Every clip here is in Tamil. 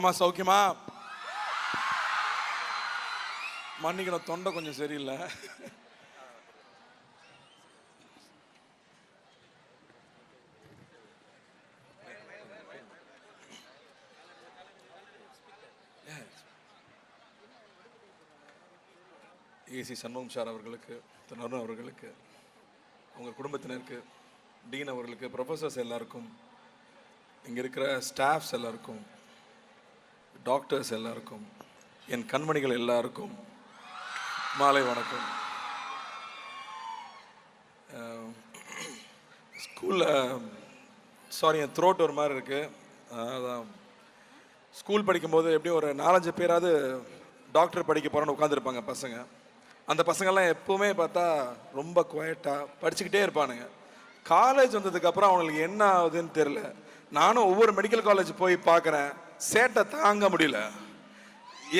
மாமா சௌக்கியமா? மன்னிக்கணும் தொண்டை கொஞ்சம் சரியில்லை. ஏசி சண்முகம் சார் அவர்களுக்கு திரு அருண் அவர்களுக்கு உங்கள் குடும்பத்தினருக்கு டீன் அவர்களுக்கு ப்ரொஃபஸர்ஸ் எல்லாருக்கும் இங்கே இருக்கிற ஸ்டாஃப்ஸ் எல்லாருக்கும் டாக்டர்ஸ் எல்லாருக்கும் என் கண்மணிகள் எல்லாருக்கும் மாலை வணக்கம். ஸ்கூலில் சாரி என் த்ரோட் ஒரு மாதிரி இருக்குது அதான் ஸ்கூல் படிக்கும்போது எப்படியும் ஒரு நாலஞ்சு பேராவது டாக்டர் படிக்க போகிறோன்னு உட்காந்துருப்பாங்க பசங்க. அந்த பசங்கள்லாம் எப்போவுமே பார்த்தா ரொம்ப குவைட்டாக படிச்சுக்கிட்டே இருப்பானுங்க. காலேஜ் வந்ததுக்கப்புறம் அவங்களுக்கு என்ன ஆகுதுன்னு தெரில நானும் ஒவ்வொரு மெடிக்கல் காலேஜ் போய் பார்க்குறேன். சேட்டை தாங்க முடியல.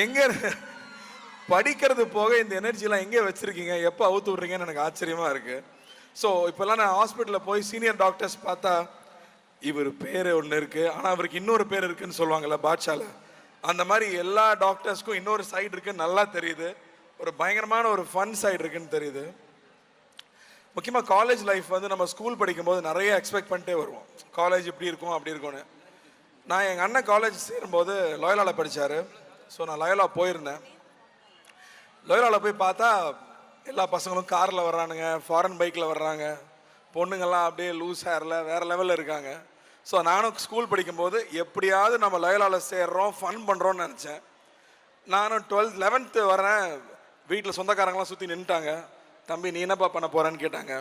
எங்கே படிக்கிறது போக இந்த எனர்ஜிலாம் எங்கே வச்சுருக்கீங்க? எப்போ அவுத்து விட்றீங்கன்னு எனக்கு ஆச்சரியமாக இருக்குது ஸோ இப்போல்லாம் நான் ஹாஸ்பிட்டலில் போய் சீனியர் டாக்டர்ஸ் பார்த்தா இவர் பேர் ஒன்று இருக்குது ஆனால் அவருக்கு இன்னொரு பேர் இருக்குதுன்னு சொல்லுவாங்கள்ல பாட்ஷாவில் அந்த மாதிரி எல்லா டாக்டர்ஸ்க்கும் இன்னொரு சைடு இருக்குன்னு நல்லா தெரியுது. ஒரு பயங்கரமான ஒரு ஃபன் சைடு இருக்குன்னு தெரியுது. முக்கியமாக காலேஜ் லைஃப் வந்து நம்ம ஸ்கூல் படிக்கும்போது நிறைய எக்ஸ்பெக்ட் பண்ணிட்டே வருவோம். காலேஜ் இப்படி இருக்கும் அப்படி இருக்கும்னு. நான் எங்கள் அண்ணன் காலேஜ் சேரும்போது லோயலாவில் படித்தார் ஸோ நான் லோயலா போயிருந்தேன். லோயலாவில் போய் பார்த்தா எல்லா பசங்களும் காரில் வர்றானுங்க ஃபாரின் பைக்கில் வர்றாங்க. பொண்ணுங்கள்லாம் அப்படியே லூஸ் ஹேரில் வேறு லெவலில் இருக்காங்க. ஸோ நானும் ஸ்கூல் படிக்கும்போது எப்படியாவது நம்ம லோயலாவில் சேர்றோம் ஃபன் பண்ணுறோன்னு நினச்சேன். நானும் டுவெல்த் லெவன்த்து வரேன் வீட்டில் சொந்தக்காரங்களாம் சுற்றி நின்ட்டாங்க தம்பி நீ என்னப்பா பண்ண போகிறேன்னு கேட்டாங்க.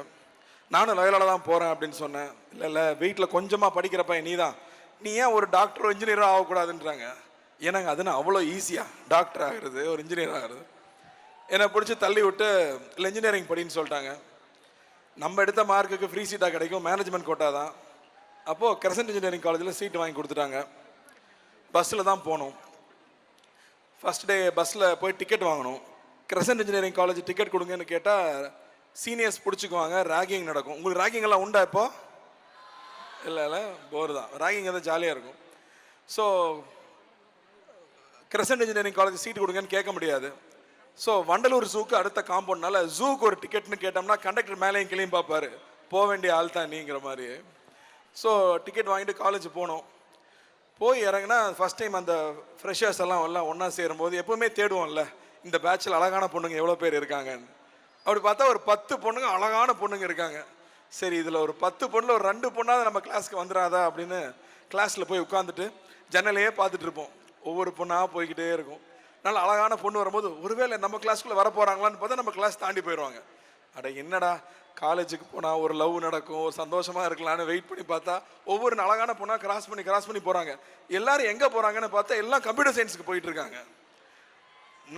நானும் லோயலாவில் தான் போகிறேன் அப்படின்னு சொன்னேன். இல்லை இல்லை வீட்டில் கொஞ்சமாக படிக்கிற பையன் நீ தான். நீ ஏன் ஒரு டாக்டர் இன்ஜினியரோ ஆகக்கூடாதுன்றாங்க? ஏன்னாங்க அதுன்னு அவ்வளோ ஈஸியாக டாக்டர் ஆகிறது ஒரு இன்ஜினியர் ஆகிறது. என்னை பிடிச்சி தள்ளி விட்டு இல்லை இன்ஜினியரிங் படின்னு சொல்லிட்டாங்க. நம்ம எடுத்த மார்க்குக்கு ஃப்ரீ சீட்டாக கிடைக்கும் மேனேஜ்மெண்ட் கோட்டா தான். அப்போது கிரசன்ட் இன்ஜினியரிங் காலேஜில் சீட் வாங்கி கொடுத்துட்டாங்க. பஸ்ஸில் தான் போனோம். ஃபஸ்ட் டே பஸ்ஸில் போய் டிக்கெட் வாங்கணும் கிரசன்ட் இன்ஜினியரிங் காலேஜ் டிக்கெட் கொடுங்கன்னு கேட்டால் சீனியர்ஸ் பிடிச்சிக்குவாங்க ரேகிங் நடக்கும். உங்களுக்கு ரேகிங் எல்லாம் உண்டா இப்போது இல்லை இல்லை போர் தான். ராகிங் தான் ஜாலியாக இருக்கும். So Crescent engineering college seat கொடுங்கன்னு கேட்க முடியாது. ஸோ வண்டலூர் ஜூக்கு அடுத்த காம்பவுண்ட்னால ஜூக்கு ஒரு டிக்கெட்னு கேட்டோம்னா கண்டக்டர் மேலேயும் கிளியும் பார்ப்பார். போக வேண்டிய ஆள் தான் நீங்கிற மாதிரி. ஸோ டிக்கெட் வாங்கிட்டு காலேஜ் போனோம். போய் இறங்கினா ஃபஸ்ட் டைம் அந்த ஃப்ரெஷர்ஸ் எல்லாம் எல்லாம் ஒன்றா சேரும்போது எப்போவுமே தேடுவோம்ல இந்த பேட்சில் அழகான பொண்ணுங்க எவ்வளோ பேர் இருக்காங்கன்னு. அப்படி பார்த்தா ஒரு பத்து பொண்ணுங்க அழகான பொண்ணுங்க இருக்காங்க. சரி இதில் ஒரு பத்து பொண்ணில் ஒரு ரெண்டு பொண்ணாவது நம்ம கிளாஸ்க்கு வந்துடாதா அப்படின்னு கிளாஸில் போய் உட்காந்துட்டு ஜன்னலையே பார்த்துட்டு இருப்போம். ஒவ்வொரு பொண்ணாக போய்கிட்டே இருக்கும். நல்ல அழகான பொண்ணு வரும்போது ஒருவேளை நம்ம கிளாஸ்க்குள்ளே வர போகிறாங்களான்னு பார்த்தா நம்ம கிளாஸ் தாண்டி போயிடுவாங்க அட என்னடா காலேஜுக்கு போனால் ஒரு லவ் நடக்கும் ஒரு சந்தோஷமாக இருக்கலாம்னு வெயிட் பண்ணி பார்த்தா ஒவ்வொரு அழகான பொண்ணாக கிராஸ் பண்ணி கிராஸ் பண்ணி போகிறாங்க எல்லாரும் எங்கே போகிறாங்கன்னு பார்த்தா எல்லாம் கம்ப்யூட்டர் சயின்ஸுக்கு போயிட்டு இருக்காங்க.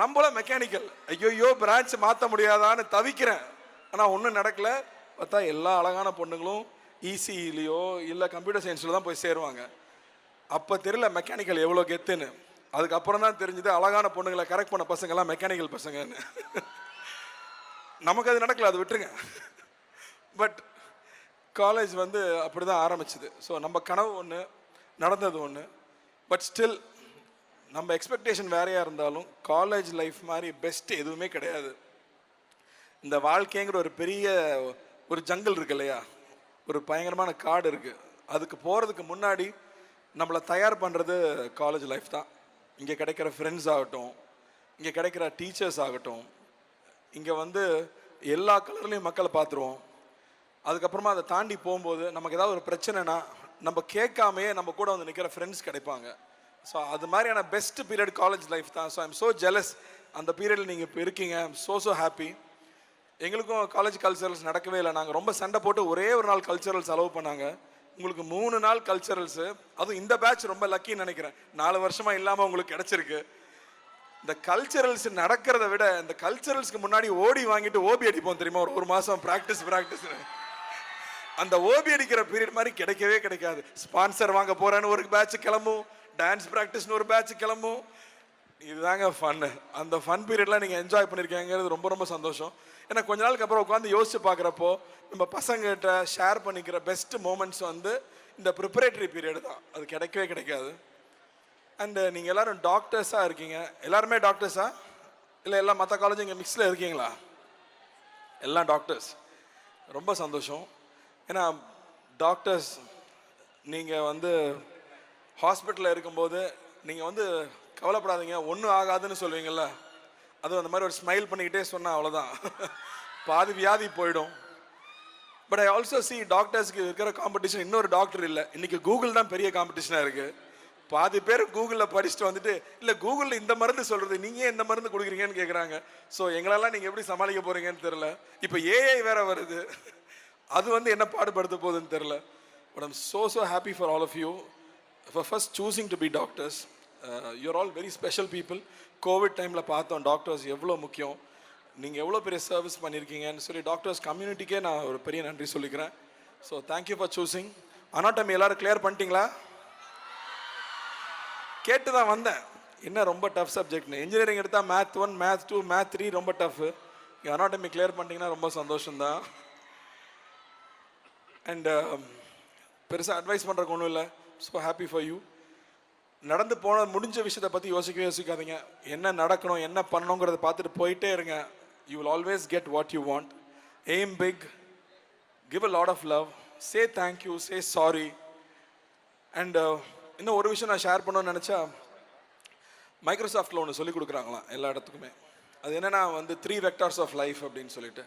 நம்மளும் மெக்கானிக்கல் ஐயோ பிரான்ச் மாற்ற முடியாதான்னு தவிக்கிறேன். ஆனால் ஒன்றும் நடக்கல. பார்த்தா எல்லா அழகான பொண்ணுங்களும் இசிஇலையோ இல்லை கம்ப்யூட்டர் சயின்ஸில் தான் போய் சேருவாங்க. அப்போ தெரியல மெக்கானிக்கல் எவ்வளோ கெத்துன்னு. அதுக்கப்புறம் தான் தெரிஞ்சது அழகான பொண்ணுங்களை கரெக்ட் பண்ண பசங்கெல்லாம் மெக்கானிக்கல் பசங்கன்னு. நமக்கு அது நடக்கல அது விட்டுருங்க. பட் காலேஜ் வந்து அப்படி தான் ஆரம்பிச்சுது. ஸோ நம்ம கனவு ஒன்று நடந்தது ஒன்று பட் ஸ்டில் நம்ம எக்ஸ்பெக்டேஷன் வேறையாக இருந்தாலும் காலேஜ் லைஃப் மாதிரி பெஸ்ட் எதுவுமே கிடையாது. இந்த வாழ்க்கைங்கிற ஒரு பெரிய ஒரு ஜங்கிள் இருக்கு இல்லையா? ஒரு பயங்கரமான காடு இருக்குது அதுக்கு போகிறதுக்கு முன்னாடி நம்மளை தயார் பண்ணுறது காலேஜ் லைஃப் தான். இங்கே கிடைக்கிற ஃப்ரெண்ட்ஸ் ஆகட்டும் இங்கே கிடைக்கிற டீச்சர்ஸ் ஆகட்டும் இங்கே வந்து எல்லா கலர்லேயும் மக்களை பார்த்துருவோம். அதுக்கப்புறமா அதை தாண்டி போகும்போது நமக்கு ஏதாவது ஒரு பிரச்சனைனா நம்ம கேட்காமையே நம்ம கூட வந்து நிற்கிற ஃப்ரெண்ட்ஸ் கிடைப்பாங்க. ஸோ அது மாதிரியான பெஸ்ட் பீரியட் காலேஜ் லைஃப் தான். ஸோ ஐம் ஸோ ஜெலஸ் அந்த பீரியடில் நீங்கள் இப்போ இருக்கீங்க. ஐம் ஸோ ஸோ ஹாப்பி எங்களுக்கும் காலேஜ் கல்ச்சரல்ஸ் நடக்கவே இல்லை. நாங்கள் ரொம்ப சண்டை போட்டு ஒரே ஒரு நாள் கல்ச்சரல்ஸ் அலோவ் பண்ணாங்க. உங்களுக்கு மூணு நாள் கல்ச்சரல்ஸு அதுவும் இந்த பேட்ச் ரொம்ப லக்கின்னு நினைக்கிறேன். நாலு வருஷமாக இல்லாமல் உங்களுக்கு கிடச்சிருக்கு. இந்த கல்ச்சரல்ஸ் நடக்கிறத விட இந்த கல்ச்சரல்ஸ்க்கு முன்னாடி ஓடி வாங்கிட்டு ஓபி அடிப்போம் தெரியுமா? ஒரு ஒரு மாதம் ப்ராக்டிஸ் ப்ராக்டிஸ் அந்த ஓபி அடிக்கிற பீரியட் மாதிரி கிடைக்கவே கிடைக்காது. ஸ்பான்சர் வாங்க போகிறேன்னு ஒரு பேட்ச் கிளம்பும். டான்ஸ் ப்ராக்டிஸ்னு ஒரு பேட்ச் கிளம்பும். இதுதாங்க ஃபன்னு அந்த ஃபன் பீரியட்லாம் நீங்கள் என்ஜாய் பண்ணியிருக்கீங்கிறது ரொம்ப ரொம்ப சந்தோஷம். ஏன்னா கொஞ்ச நாளுக்கு அப்புறம் உட்காந்து யோசிச்சு பார்க்குறப்போ நம்ம பசங்ககிட்ட ஷேர் பண்ணிக்கிற பெஸ்ட் மூமெண்ட்ஸ் வந்து இந்த ப்ரிப்பரேட்டரி பீரியட் தான். அது கிடைக்கவே கிடைக்காது. அண்டு நீங்கள் எல்லாரும் டாக்டர்ஸாக இருக்கீங்க. எல்லாருமே டாக்டர்ஸா இல்லை எல்லாம் மற்ற காலேஜ் இங்கே மிக்ஸில் இருக்கீங்களா? எல்லாம் டாக்டர்ஸ் ரொம்ப சந்தோஷம். ஏன்னா டாக்டர்ஸ் நீங்கள் வந்து ஹாஸ்பிட்டலில் இருக்கும்போது நீங்கள் வந்து கவலைப்படாதீங்க. ஒன்றும் ஆகாதுன்னு சொல்லுவீங்கள்ல அதுவும் அந்த மாதிரி ஒரு ஸ்மைல் பண்ணிக்கிட்டே சொன்னால் அவ்வளோதான் பாதி வியாதி போயிடும். பட் ஐ ஆல்சோ சி டாக்டர்ஸ்க்கு இருக்கிற காம்படிஷன் இன்னொரு டாக்டர் இல்லை. இன்னைக்கு கூகுள் தான் பெரிய காம்படிஷனாக இருக்குது பாதி பேர் கூகுளில் படிச்சுட்டு வந்துட்டு இல்லை கூகுளில் இந்த மருந்து சொல்கிறது நீங்கள் இந்த மருந்து கொடுக்குறீங்கன்னு கேட்குறாங்க ஸோ எங்களெல்லாம் நீங்கள் எப்படி சமாளிக்க போகிறீங்கன்னு தெரில இப்போ ஏஐ வேற வருது. அது வந்து என்ன பாடுபடுத்த போகுதுன்னு தெரில but I'm so so happy for all of you for first choosing to be doctors you're all very special people covid டைமில் பார்த்தோம் டாக்டர்ஸ் எவ்வளோ முக்கியம் நீங்கள் எவ்வளோ பெரிய சர்வீஸ் பண்ணியிருக்கீங்கன்னு சொல்லி டாக்டர்ஸ் கம்யூனிட்டிக்கே நான் ஒரு பெரிய நன்றி சொல்லிக்கிறேன். So thank you for choosing anatomy எல்லோரும் கிளியர் பண்ணிட்டீங்களா? கேட்டு தான் வந்தேன். என்ன ரொம்ப டஃப் சப்ஜெக்ட்னு இன்ஜினியரிங் எடுத்தால் math one math two math three ரொம்ப டஃப் நீங்கள் அனாட்டமி கிளியர் பண்ணிட்டீங்கன்னா ரொம்ப சந்தோஷம்தான். அண்ட் um, பெருசாக அட்வைஸ் பண்ணுறக்கு ஒன்றும் இல்லை. ஸோ ஹாப்பி ஃபார் யூ நடந்து போன முடிஞ்ச விஷயத்தை பற்றி யோசிக்கவே யோசிக்காதீங்க. என்ன நடக்கணும் என்ன பண்ணணுங்கிறத பார்த்துட்டு போயிட்டே இருங்க. You will always get what you want aim big give a lot of love say thank you say sorry and இன்னும் ஒரு விஷயம் நான் ஷேர் பண்ணணும்னு நினச்சா மைக்ரோசாஃப்டில் ஒன்று சொல்லி கொடுக்குறாங்களாம் எல்லா இடத்துக்குமே. அது என்னென்னா வந்து த்ரீ வெக்டார்ஸ் ஆஃப் லைஃப் அப்படின்னு சொல்லிட்டு.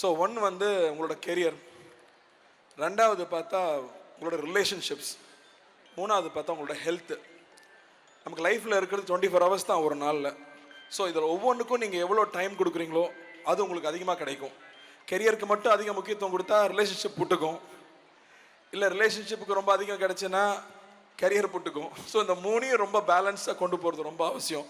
ஸோ ஒன் வந்து உங்களோட கெரியர் ரெண்டாவது பார்த்தா உங்களோட ரிலேஷன்ஷிப்ஸ் மூணாவது பார்த்தா உங்களோட ஹெல்த்து நமக்கு லைஃப்பில் இருக்கிறது டுவெண்ட்டி ஃபோர் ஹவர்ஸ் தான் ஒரு நாளில். ஸோ இதில் ஒவ்வொன்றுக்கும் நீங்கள் எவ்வளோ டைம் கொடுக்குறீங்களோ அது உங்களுக்கு அதிகமாக கிடைக்கும். கெரியருக்கு மட்டும் அதிக முக்கியத்துவம் கொடுத்தா ரிலேஷன்ஷிப் புட்டுக்கும். இல்லை ரிலேஷன்ஷிப்புக்கு ரொம்ப அதிகம் கிடைச்சுன்னா கெரியர் புட்டுக்கும். ஸோ இந்த மூணையும் ரொம்ப பேலன்ஸாக கொண்டு போகிறது ரொம்ப அவசியம்.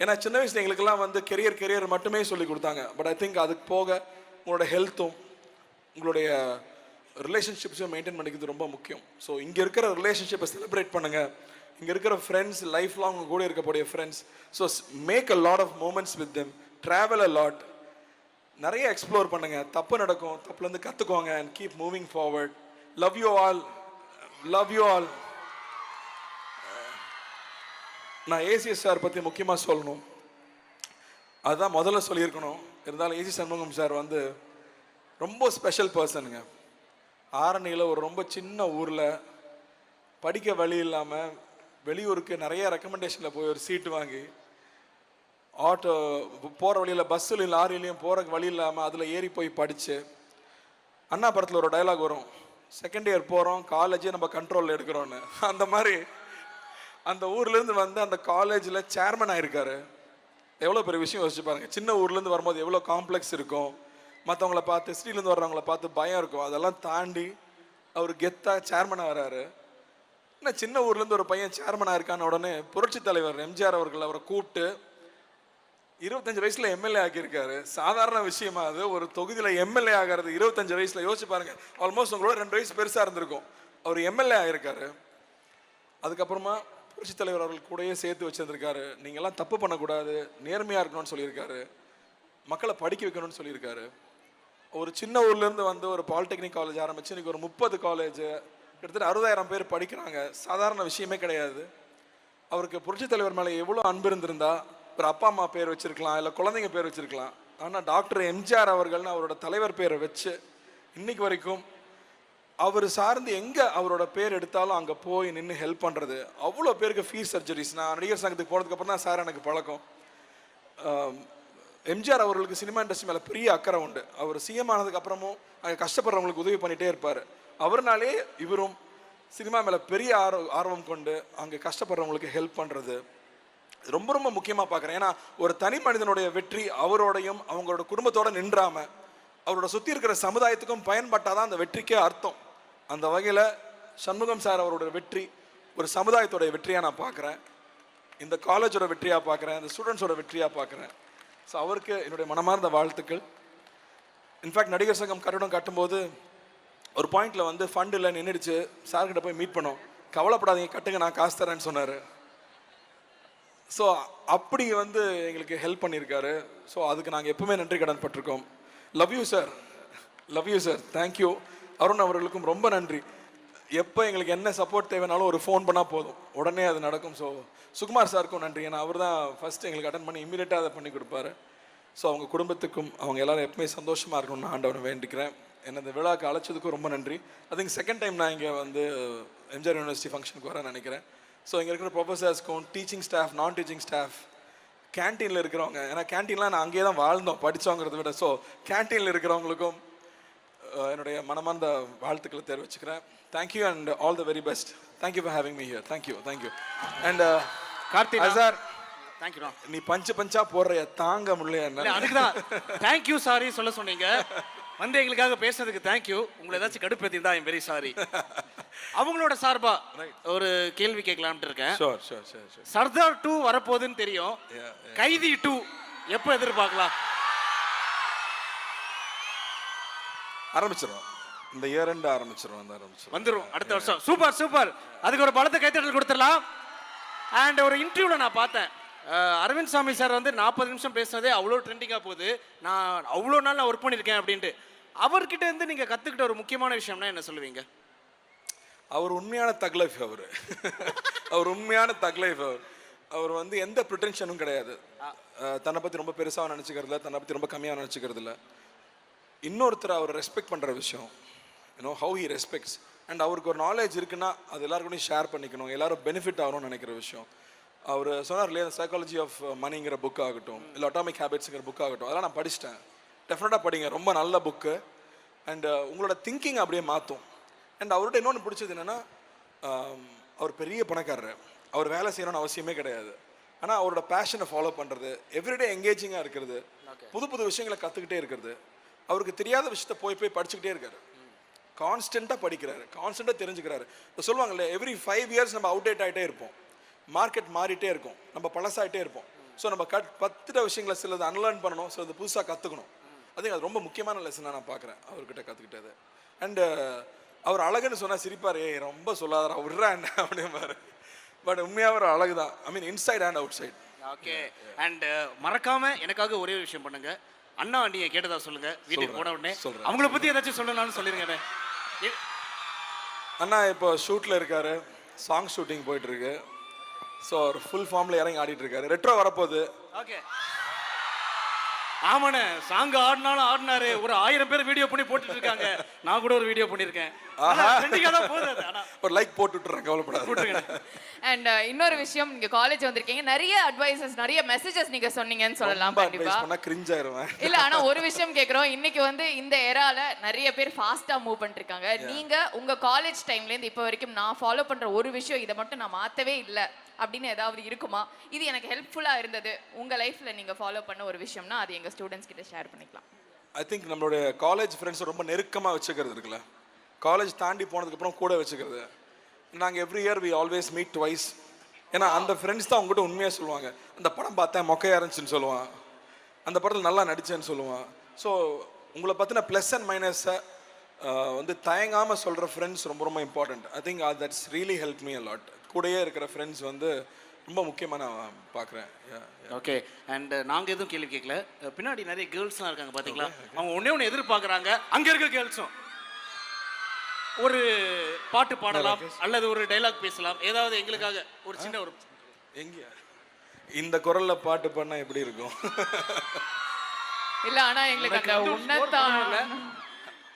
ஏன்னா சின்ன வயசில் எங்களுக்கெல்லாம் வந்து கெரியர் கெரியர் மட்டுமே சொல்லி கொடுத்தாங்க. பட் ஐ திங்க் அதுக்கு போக உங்களோட ஹெல்த்தும் உங்களுடைய ரிலேஷன்ஷிப்ஸையும் மெயின்டைன் பண்ணிக்கிறது ரொம்ப முக்கியம். ஸோ இங்கே இருக்கிற ரிலேஷன்ஷிப்பை செலிப்ரேட் பண்ணுங்கள் இங்கே இருக்கிற ஃப்ரெண்ட்ஸ் லைஃப் லாங் கூட இருக்கக்கூடிய friends so make a lot of moments with them travel a lot நிறைய எக்ஸ்ப்ளோர் பண்ணுங்கள் தப்பு நடக்கும். தப்புலேருந்து கற்றுக்கோங்க and keep moving forward love you all love you all நான் ஏசிஎஸ் சார் பற்றி முக்கியமாக சொல்லணும். அதுதான் முதல்ல சொல்லியிருக்கணும். இருந்தாலும் ஏசி சண்முகம் சார் வந்து ரொம்ப ஸ்பெஷல் பர்சனுங்க ஆரணியில் ஒரு ரொம்ப சின்ன ஊரில் படிக்க வழி இல்லாமல் வெளியூருக்கு நிறைய ரெக்கமெண்டேஷனில் போய் ஒரு சீட்டு வாங்கி ஆட்டோ போகிற வழியில் பஸ்ஸுலையும் லாரிலையும் போகிற வழி இல்லாமல் அதில் ஏறி போய் படித்து அண்ணா படத்தில் ஒரு டைலாக் வரும். செகண்ட் இயர் போகிறோம் காலேஜே நம்ம கண்ட்ரோலில் எடுக்கிறோன்னு அந்த மாதிரி அந்த ஊர்லேருந்து வந்து அந்த காலேஜில் சேர்மன் ஆயிருக்காரு. எவ்வளோ பெரிய விஷயம் யோசிச்சு பாருங்க. சின்ன ஊர்லேருந்து வரும்போது எவ்வளோ காம்ப்ளெக்ஸ் இருக்கும். மற்றவங்கள பார்த்து சிட்டிலேருந்து வர்றவங்கள பார்த்து பயம் இருக்கும். அதெல்லாம் தாண்டி அவர் கெத்தாக சேர்மனாக வராரு என்ன சின்ன ஊர்லேருந்து ஒரு பையன் சேர்மனாக இருக்கான உடனே புரட்சி தலைவர் எம்ஜிஆர் அவர்கள் அவரை கூப்பிட்டு இருபத்தஞ்சு வயசில் எம்எல்ஏ ஆக்கியிருக்காரு. சாதாரண விஷயமா அது. ஒரு தொகுதியில் எம்எல்ஏ ஆகிறது இருபத்தஞ்சு வயசில். யோசிச்சு பாருங்க. ஆல்மோஸ்ட் உங்களோட ரெண்டு வயசு பெருசாக இருந்திருக்கும். அவர் எம்எல்ஏ ஆகியிருக்காரு அதுக்கப்புறமா புரட்சி தலைவர் அவர்கள் கூடயே சேர்த்து வச்சிருந்திருக்காரு. நீங்கள்லாம் தப்பு பண்ணக்கூடாது. நேர்மையாக இருக்கணும்னு சொல்லியிருக்காரு. மக்களை படிக்க வைக்கணும்னு சொல்லியிருக்காரு. ஒரு சின்ன ஊர்லேருந்து வந்து ஒரு பாலிடெக்னிக் காலேஜ் ஆரம்பிச்சு இன்னைக்கு ஒரு முப்பது காலேஜ் கிட்டத்தட்ட அறுபதாயிரம் பேர் படிக்கிறாங்க. சாதாரண விஷயமே கிடையாது. அவருக்கு புரட்சித் தலைவர் மேலே எவ்வளோ அன்பு இருந்திருந்தா ஒரு அப்பா அம்மா பேர் வச்சுருக்கலாம் இல்லை குழந்தைங்க பேர் வச்சுருக்கலாம். ஆனால் டாக்டர் எம்ஜிஆர் அவர்கள்னு அவரோட தலைவர் பேரை வச்சு இன்னைக்கு வரைக்கும் அவர் சார்ந்து எங்கே அவரோட பேர் எடுத்தாலும் அங்கே போய் நின்று ஹெல்ப் பண்ணுறது அவ்வளோ பேருக்கு ஃபீஸ் சர்ஜரிஸ் நான் நடிகர் சங்கத்துக்கு போனதுக்கப்புறம் தான் சார் எனக்கு பழக்கம். எம்ஜிஆர் அவர்களுக்கு சினிமா இண்டஸ்ட்ரி மேலே பெரிய அக்கறை உண்டு. அவர் சிஎம் ஆனதுக்கு அப்புறமும் அங்கே கஷ்டப்படுறவங்களுக்கு உதவி பண்ணிகிட்டே இருப்பார். அவர்னாலே இவரும் சினிமா மேலே பெரிய ஆர்வம் ஆர்வம் கொண்டு அங்கே கஷ்டப்படுறவங்களுக்கு ஹெல்ப் பண்ணுறது ரொம்ப ரொம்ப முக்கியமாக பார்க்குறேன் ஏன்னா ஒரு தனி மனிதனுடைய வெற்றி அவரோடையும் அவங்களோட குடும்பத்தோடு நின்றாமல் அவரோட சுற்றி இருக்கிற சமுதாயத்துக்கும் பயன்பட்டாதான் அந்த வெற்றிக்கே அர்த்தம். அந்த வகையில் சண்முகம் சார் அவரோட வெற்றி ஒரு சமுதாயத்தோடைய வெற்றியாக நான் பார்க்குறேன் இந்த காலேஜோட வெற்றியாக பார்க்குறேன் இந்த ஸ்டூடெண்ட்ஸோட வெற்றியாக பார்க்குறேன் ஸோ அவருக்கு என்னுடைய மனமார்ந்த வாழ்த்துக்கள். இன்ஃபேக்ட் நடிகர் சங்கம் கட்டடம் கட்டும்போது ஒரு பாயிண்ட்டில் வந்து ஃபண்ட் இல்லை நின்றுடுச்சு சார்கிட்ட போய் மீட் பண்ணோம். கவலைப்படாதீங்க கட்டுங்க நான் காசு தரேன்னு சொன்னார். ஸோ அப்படி வந்து எங்களுக்கு ஹெல்ப் பண்ணியிருக்காரு. ஸோ அதுக்கு நாங்கள் எப்பவுமே நன்றி கடன் பட்டிருக்கோம். Love you sir love you sir thank you Arun அவர்களுக்கும் ரொம்ப நன்றி. எப்போ எங்களுக்கு என்ன சப்போர்ட் தேவைனாலும் ஒரு ஃபோன் பண்ணால் போதும். உடனே அது நடக்கும். ஸோ சுகுமார் சாருக்கும் நன்றி. ஏன்னா அவர் தான் ஃபஸ்ட்டு எங்களுக்கு அட்டன் பண்ணி இமீடியட்டாக அதை பண்ணி கொடுப்பாரு. ஸோ அவங்க குடும்பத்துக்கும் அவங்க எல்லாரும் எப்பவுமே சந்தோஷமாக இருக்கணும்னு ஆண்டவனை வேண்டிக்கிறேன். என்னை இந்த விழாக்கு அழைச்சதுக்கும் ரொம்ப நன்றி. அதுக்கு செகண்ட் டைம் நான் இங்கே வந்து எம்ஜிஆர் யூனிவர்சிட்டி ஃபங்க்ஷனுக்கு வரேன் நினைக்கிறேன். ஸோ இங்கே இருக்கிற ப்ரொஃபஸர்ஸ்க்கும் டீச்சிங் ஸ்டாஃப் நான் டீச்சிங் ஸ்டாஃப் கேன்டீனில் இருக்கிறவங்க ஏன்னா கேன்டீன்லாம் நான் அங்கேயே தான் வாழ்ந்தோம் படித்தோங்கிறத விட. ஸோ கேன்டீனில் இருக்கிறவங்களுக்கும் என்னுடைய மனமார்ந்த வாழ்த்துக்களை தெரிவிச்சுக்கிறேன். Thank you and all the very best thank you for having me here thank you thank you and கார்த்தினா. Sir தேங்க்யூண்ணா நீ பஞ்சு பஞ்சா போடுற தாங்க முடியல என்ன அதுக்கு தான். தேங்க்யூ சாரி சொல்ல சொன்னீங்க. வந்து எங்களுக்காக பேசுனதுக்கு தேங்க்யூ உங்களை ஏதாச்சும் கடுப்பேத்திருந்தா ஐம் வெரி சாரி அவங்களோட சார்பா ஒரு கேள்வி கேட்கலாம்னு இருக்கேன். சர்தார் டூ வரப்போகுதுன்னு தெரியும். கைதி டூ எப்போ எதிர்பார்க்கலாம்? ஆரம்பிச்சிடும் இந்த இயர் ரெண்டு ஆரம்பிச்சிடும் வந்து ஆரம்பிச்சிடும் வந்துரும். அடுத்த வருஷம். சூப்பர் சூப்பர் அதுக்கு ஒரு பலத்த கைத்தட்டல் கொடுத்துடலாம். அண்ட் ஒரு இன்டர்வியூல நான் பார்த்தேன். அரவிந்த் சாமி சார் வந்து நாற்பது நிமிஷம் பேசுனதே அவ்வளோ ட்ரெண்டிங்காக போகுது. நான் அவ்வளோ நாள் நான் ஒர்க் பண்ணியிருக்கேன் அப்படின்ட்டு. அவர்கிட்ட இருந்து நீங்கள் கற்றுக்கிட்ட ஒரு முக்கியமான விஷயம்னா என்ன சொல்லுவீங்க? அவர் உண்மையான தக் லைஃப் அவர். அவர் உண்மையான தக் லைஃப் அவர். அவர் வந்து எந்த ப்ரிட்டென்ஷனும் கிடையாது. தன்னை பற்றி ரொம்ப பெருசாக நினச்சிக்கிறதில்ல. தன்னை பற்றி ரொம்ப கம்மியாக நினச்சிக்கிறது இல்ல இன்னொருத்தர் அவர் ரெஸ்பெக்ட் பண்ணுற விஷயம். You know how he respects and அவருக்கு ஒரு நாலேஜ் இருக்குன்னா அது எல்லாருக்கூடயும் ஷேர் பண்ணிக்கணும். எல்லாரும் பெனிஃபிட் ஆகணும்னு நினைக்கிற விஷயம். அவர் சொன்னார் இல்லையா சைக்காலஜி ஆஃப் மணிங்கிற புக் ஆகட்டும். இல்லை அட்டாமிக் ஹேபிட்ஸுங்கிற புக் ஆகட்டும். அதெல்லாம் நான் படிச்சிட்டேன். டெஃபினட்டாக படிங்க. ரொம்ப நல்ல புக்கு அண்ட் உங்களோட திங்கிங் அப்படியே மாற்றும் அண்ட் அவர்கிட்ட இன்னொன்று பிடிச்சது என்னென்னா அவர் பெரிய பணக்காரரு. அவர் வேலை செய்யணும்னு அவசியமே கிடையாது. ஆனால் அவரோட பேஷனை ஃபாலோ பண்ணுறது எவ்ரிடே எங்கேஜிங்காக இருக்கிறது புது புது விஷயங்களை கற்றுக்கிட்டே இருக்கிறது. அவருக்கு தெரியாத விஷயத்த போய் போய் படிச்சுக்கிட்டே இருக்காரு. கான்ஸ்டண்ட்டாக படிக்கிறாரு. கான்ஸ்டண்ட்டாக தெரிஞ்சுக்கிறாரு. இப்போ சொல்லுவாங்கல்ல எவ்ரி ஃபைவ் இயர்ஸ் நம்ம அவுடேட் ஆகிட்டே இருப்போம். மார்க்கெட் மாறிட்டே இருக்கும். நம்ம பழசாயிட்டே இருப்போம். ஸோ நம்ம கட் பத்துட்ட விஷயங்களை சிலது அன்லேர்ன் பண்ணணும் சிலது புதுசாக கற்றுக்கணும் அது அது ரொம்ப முக்கியமான லெசனாக நான் பார்க்குறேன் அவர்கிட்ட கற்றுக்கிட்டது அண்டு அவர் அழகுன்னு சொன்னால் சிரிப்பார் ஏ ரொம்ப சொல்லாதரா விட்றா என்ன? அப்படிம்பாரு. பட் உண்மையாக ஒரு அழகு தான் I mean inside and outside okay and மறக்காமல் எனக்காக ஒரே விஷயம் பண்ணுங்கள் அண்ணா நீங்க கேட்டதா சொல்லுங்க. வீட்டுக்கு போன உடனே. அவங்கள பத்தி ஏதாச்சும் சொல்லணும்னு சொல்லிருங்க அண்ணா. இப்போ ஷூட்டில் இருக்காரு. சாங் ஷூட்டிங் போயிட்டு இருக்கு. ஸோ அவர் ஃபுல் ஃபார்மில் இறங்கி ஆடிட்டு இருக்காரு. ரெட்ரோ வரப்போகுது. ஓகே. ஆமாண்ணே சாங் ஆடினாலும் ஆடினாரு. ஒரு ஆயிரம் பேர் வீடியோ பண்ணி போட்டுட்டு இருக்காங்க நான் கூட ஒரு வீடியோ பண்ணியிருக்கேன் லைக் போட்டு விட்டுறேன் கவலைப்படாது. அண்ட் இன்னொரு விஷயம் நீங்க காலேஜ் வந்திருக்கீங்க. நிறைய அட்வைசஸ் நிறைய மெசேஜஸ் நீங்க சொன்னீங்கன்னு சொல்லலாம் கண்டிப்பா. கிரிஞ்ச் ஆயிருவேன். இல்ல ஆனா ஒரு விஷயம் கேக்குறோம். இன்னைக்கு வந்து இந்த எரால நிறைய பேர் ஃபாஸ்டா மூவ் பண்ணிட்டு இருக்காங்க நீங்க உங்க காலேஜ் டைம்ல இருந்து இப்போ வரைக்கும் நான் ஃபாலோ பண்ற ஒரு விஷயம் இதை மட்டும் நான் மாத்தவே இல்ல. அப்படின்னு ஏதாவது இருக்குமா? இது எனக்கு ஹெல்ப்ஃபுல்லாக இருந்தது. உங்கள் லைஃப்பில் நீங்கள் ஃபாலோ பண்ண ஒரு விஷயம்னா அது எங்கள் ஸ்டூடெண்ட்ஸ் கிட்ட ஷேர் பண்ணிக்கலாம். ஐ திங்க் நம்மளுடைய காலேஜ் ஃப்ரெண்ட்ஸ் ரொம்ப நெருக்கமாக வச்சுக்கிறது இருக்குல்ல. காலேஜ் தாண்டி போனதுக்கப்புறம் கூட வச்சுக்கிறது. நாங்கள் every year we always meet twice ஏன்னா அந்த ஃப்ரெண்ட்ஸ் தான் உங்ககிட்ட உண்மையாக சொல்லுவாங்க. அந்த படம் பார்த்தேன் மொக்கையாக இருந்துச்சுன்னு சொல்லுவான். அந்த படத்தில் நல்லா நடித்தேன்னு சொல்லுவான். ஸோ உங்களை பற்றின ப்ளஸ் அண்ட் மைனஸை வந்து தயங்காமல் சொல்கிற ஃப்ரெண்ட்ஸ் ரொம்ப ரொம்ப important I think that's really help me lot கூடயே இருக்கிற ஃப்ரெண்ட்ஸ் வந்து ரொம்ப முக்கியமாக நான் பார்க்குறேன். ஓகே அண்ட் நாங்க எதுவும் கேள்வி கேட்கல பின்னாடி நிறைய கேர்ள்ஸ்லாம் இருக்காங்க பாத்தீங்களா? அவங்க ஒண்ணே ஒன்று எதிர்பார்க்கறாங்க. அங்க இருக்க கேர்ள்ஸும் ஒரு பாட்டு பாடலாம் அல்லது ஒரு டைலாக் பேசலாம். ஏதாவது எங்களுக்காக ஒரு சின்ன ஒரு எங்கே? இந்த குரலில் பாட்டு பண்ணால் எப்படி இருக்கும்? இல்ல ஆனா எங்களுக்கு அந்த உன்னத்தான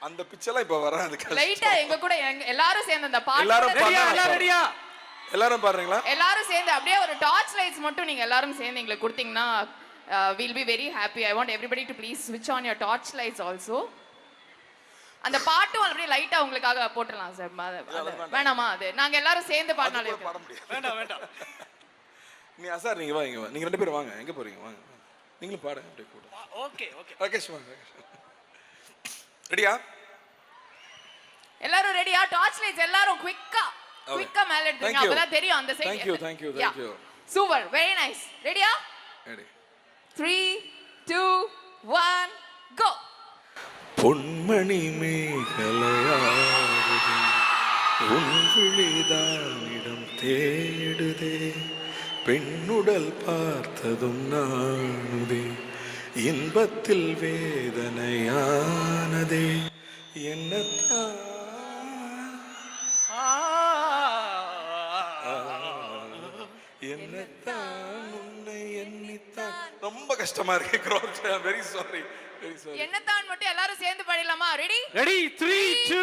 அந்த பிச்செல்லாம் இப்போ வராது லைட்டா எங்க கூட எங்க- எல்லாரும் சேர்ந்து அந்த எல்லாரும் பாட்டு ரெடியா பண்ணலாம். எல்லாம் ரெடியா? எல்லாரும் பாருங்களா எல்லாரும் சேர்ந்து அப்படியே ஒரு டார்ச் லைட்ஸ் மட்டும் நீங்க எல்லாரும் சேர்ந்து எங்களுக்கு கொடுத்தீங்கன்னா will be very happy I want everybody to please ஸ்விட்ச் on your torch lights also அந்த பாட்டும் அப்படியே லைட்டா உங்களுக்காக போட்டுடலாம் சார் வேணாமா அது? நாங்க எல்லாரும் சேர்ந்து பாடினாலே பாட முடியாது. வேண்டாம் வேண்டாம். நீ சார் நீங்க வா இங்க வா. நீங்க ரெண்டு பேரும் வாங்க எங்க போறீங்க? வாங்க வாங்க. நீங்களும் பாடுங்க அப்படியே கூட. Okay okay. ராகேஷ் வாங்க ரெடியா எல்லாரும் ரெடியா டார்ச் லைட்ஸ் எல்லாரும் குவிக்கா. குவிக்கா மேல எடுத்துங்க. அப்பதான் தெரியும் அந்த side Thank you, thank you, thank you. Super very nice ரெடியா ready three two one go பொன்மணி மேகலையாடுது உன் விழிதானிடம் தேடுதே பெண்ணுடல் பார்த்ததும் நாணுதே இன்பத்தில் வேதனையானதே. என்னத்தான்? என்னத்தான் உன்னை எண்ணித்தான்? ரொம்ப கஷ்டமா இருக்கு என்னத்தான் மட்டும் எல்லாரும் சேர்ந்து பாடிடலாமா? ரெடி ரெடி 3 2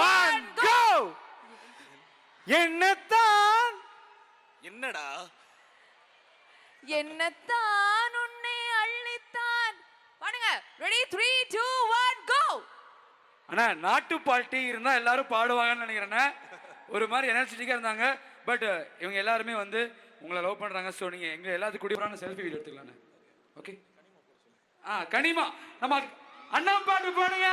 1 என்னத்தான்? என்னடா? என்னத்தான் பாடுங்க. Ready three two one go அண்ணா நாட்டு பாட்டி இருந்தா எல்லாரும் பாடுவாங்கன்னு நினைக்கிறேன் ஒரு மாதிரி எனர்ஜெட்டிக்கா இருந்தாங்க. பட் இவங்க எல்லாருமே வந்து உங்களை லவ் பண்றாங்க. ஸோ நீங்க எங்க எல்லாத்துக்கும் கூட செல்ஃபி வீடியோ எடுத்துக்கலாம் ஓகே ஆ கனிமா. நம்ம அண்ணா பாட்டு பாடுங்க.